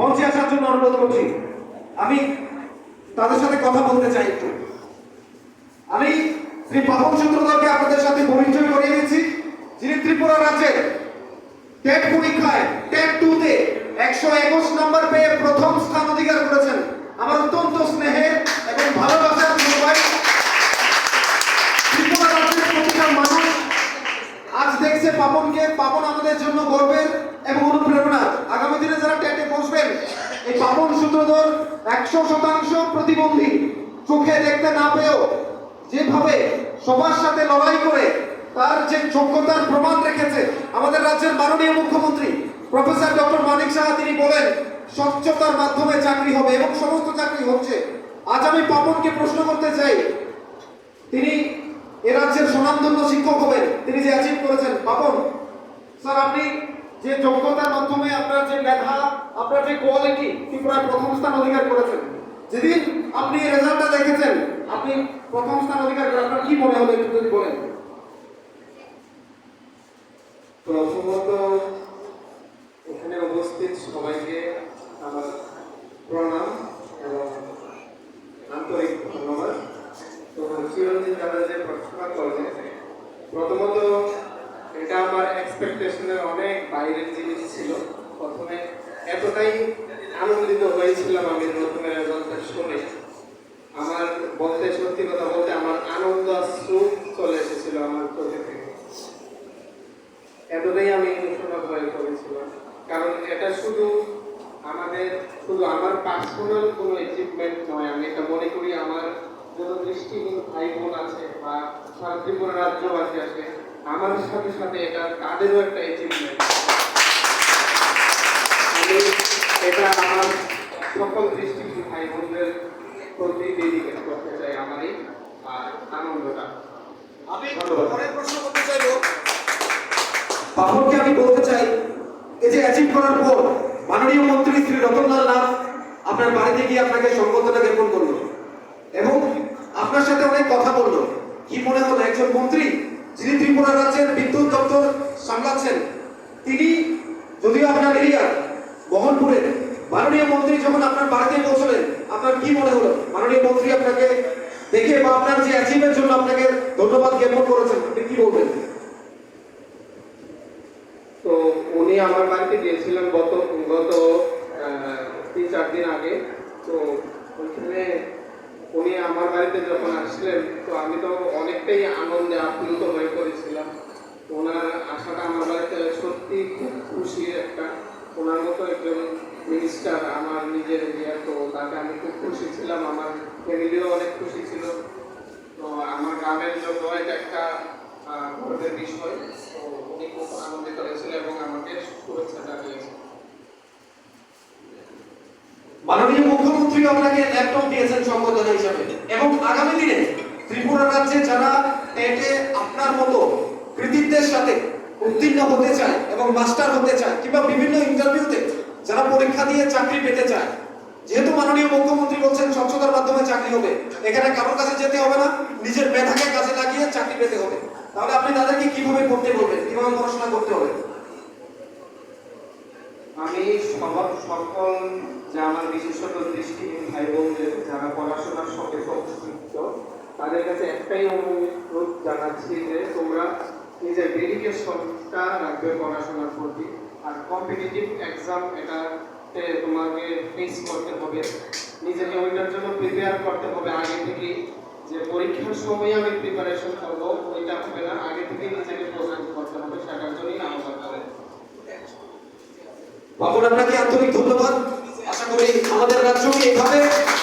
মঞ্চে আসার জন্য অনুরোধ করছি। আমি তাদের সাথে কথা বলতে চাই একটু। আমি শ্রী পাবন সূত্রধরকে আপনাদের সাথে পরিচয় করিয়ে দিচ্ছি। যিনি ত্রিপুরা রাজ্যের টেট পরীক্ষায়, টেট টু তে একশো একুশ নম্বর পেয়ে প্রথম স্থান অধিকার করেছেন। আমার অত্যন্ত স্নেহের এবং ভালোবাসার ভাই। ত্রিপুরা রাজ্যের প্রতিটা মানুষ আজ দেখছে পাপনকে। পাপন আমাদের জন্য গর্বের এবং অনুপ্রেরণা। আগামী দিনে যারা টেটে বসবেন, এই পাপন সূত্রধর একশো শতাংশ প্রতিবন্ধী। চোখে দেখতে না পেয়েও যেভাবে সবার সাথে লড়াই করে তার যে যোগ্যতার প্রমাণ রেখেছে, আমাদের রাজ্যের মাননীয় মুখ্যমন্ত্রী, প্রফেসর ডক্টর মানিক সাহা তিনি বলেন, স্বচ্ছতার মাধ্যমে চাকরি হবে এবং সমস্ত চাকরি হচ্ছে। আজ আমি পাপনকে প্রশ্ন করতে চাই, তিনি এ রাজ্যের সুনামধন্য শিক্ষক হবেন, তিনি যে অ্যাচিভ করেছেন পাপন স্যার আপনি যে যোগ্যতার মাধ্যমে আপনার যে মেধা, আপনার যে কোয়ালিটি ত্রিপুরায় প্রথম স্থান অধিকার করেছেন। যেদিন আপনি রেজাল্টটা দেখেছেন, আপনি প্রথম স্থান অধিকার করে আপনার কি মনে হলো একটু যদি বলেন? প্রথমত এখানে উপস্থিত সবাইকে আমার প্রণাম এবং আন্তরিক ধন্যবাদ। তো চিরঞ্জিত দাদা যে প্রশ্ন করলেন প্রথমত অনেক বাইরের জিনিস ছিল। প্রথমে এতটাই আনন্দিত হয়েছিলাম আমি প্রথমে রেজাল্টটা শুনে। আমার বলতে, সত্যি কথা বলতে আমার আনন্দ অশ্রু চলে এসেছিল আমার চোখে থেকে। এতটাই আমি ইমোশনাল হয়ে পড়েছিলাম। কারণ এটা শুধু আমাদের, শুধু আমার পার্সোনাল কোনো অ্যাচিভমেন্ট নয়। আমি এটা মনে করি আমার যত দৃষ্টিহীন ভাই বোন আছে বা সারা রাজ্যবাসী আছে আমার সাথে সাথে এটা তাদেরও একটা অ্যাচিভমেন্ট আমি এটা আমার সকল ভাই বোনদের প্রতি ডেডিকেট করতে চাই আমার এই আনন্দটা। আমি পরের প্রশ্ন করতে চাইব। পাপনকে আমি বলতে চাই এই যে অ্যাচিভ করার পর মাননীয় মন্ত্রী শ্রী রতনলাল নাথ আপনার বাড়িতে গিয়ে আপনাকে সম্বর্ধনা জ্ঞাপন করল এবং আপনার সাথে অনেক কথা বলল। কি মনে হলো একজন মন্ত্রী? যিনি ত্রিপুরা রাজ্যের বিদ্যুৎ দপ্তর সামলাচ্ছেন, তিনি যদিও আপনার এরিয়া বহনপুরের মাননীয় মন্ত্রী যখন আপনার বাড়িতে পৌঁছলেন, আপনার কি মনে হলো? মাননীয় মন্ত্রী আপনাকে দেখে বা আপনার যে অ্যাচিভের জন্য আপনাকে ধন্যবাদ জ্ঞাপন করেছেন, আপনি কি বলবেন? তো উনি আমার বাড়িতে গিয়েছিলেন গত গত তিন, চার দিন আগে। তো ওইখানে যখন আসলেন, তো আমি তো অনেকটাই আনন্দে আপ্লুত হয়ে পড়েছিলাম। ওনার আসাটা আমার বাড়িতে সত্যি খুব খুশির একটা। ওনার মতো একজন মিনিস্টার আমার নিজের এরিয়া তো তাকে আমি খুব খুশি ছিলাম। আমার ফ্যামিলিও অনেক খুশি ছিল। তো আমার গ্রামের জন্য এটা একটা গর্বের বিষয়। তো উনি খুব আনন্দিত হয়েছিল এবং আমাকে শুভেচ্ছা জানিয়েছে মাননীয় মুখ্যমন্ত্রী আপনাকে ল্যাপটপ দিয়েছেন সম্বোধনা হিসাবে। এবং আগামী দিনে ত্রিপুরা রাজ্যে যারা টেটে আপনার মতো কৃতিত্বের সাথে উত্তীর্ণ হতে চায় এবং মাস্টার হতে চায় কিংবা বিভিন্ন ইন্টারভিউতে যারা পরীক্ষা দিয়ে চাকরি পেতে চায়, যেহেতু মাননীয় মুখ্যমন্ত্রী বলছেন স্বচ্ছতার মাধ্যমে চাকরি হবে, এখানে কারোর কাছে যেতে হবে না, নিজের মেধাকে কাজে লাগিয়ে চাকরি পেতে হবে। তাহলে আপনি তাদেরকে কীভাবে করতে বলবেন, কীভাবে পড়াশোনা করতে হবে? আমি সকল যে আমার বিশেষত দৃষ্টিহীন ভাই বোনদের যারা পড়াশোনার সঙ্গে সংশ্লিষ্ট তাদের কাছে একটাই অনুরোধ জানাচ্ছি যে তোমরা নিজের ডেডিকেশনটা রাখবে পড়াশোনার প্রতি আর কম্পিটিটিভ এক্সাম এটাতে তোমাকে ফেস করতে হবে। নিজেকে ওইটার জন্য প্রিপেয়ার করতে হবে। আগে থেকেই যে পরীক্ষার সময় আমি প্রিপারেশন করব, ওইটা হবে না। আগে থেকেই নিজেকে প্রস্তুত করতে হবে, সেটার জন্যই আমাদের বাবুর আপনাকে আন্তরিক ধন্যবাদ। করি, আমাদের রাজ্যকে এইভাবে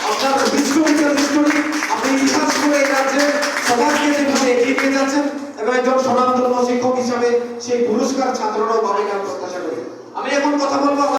আপনার হিস্টোরি হিস্টোরি আপনি ইতিহাস করে রাজ্যে সমাজকে যেভাবে এগিয়ে নিয়ে যাচ্ছেন এবং একজন সনাতন শিক্ষক হিসাবে সেই পুরস্কার ছাত্ররাও পাবে আমি প্রত্যাশা করি। আমি এখন কথা বলব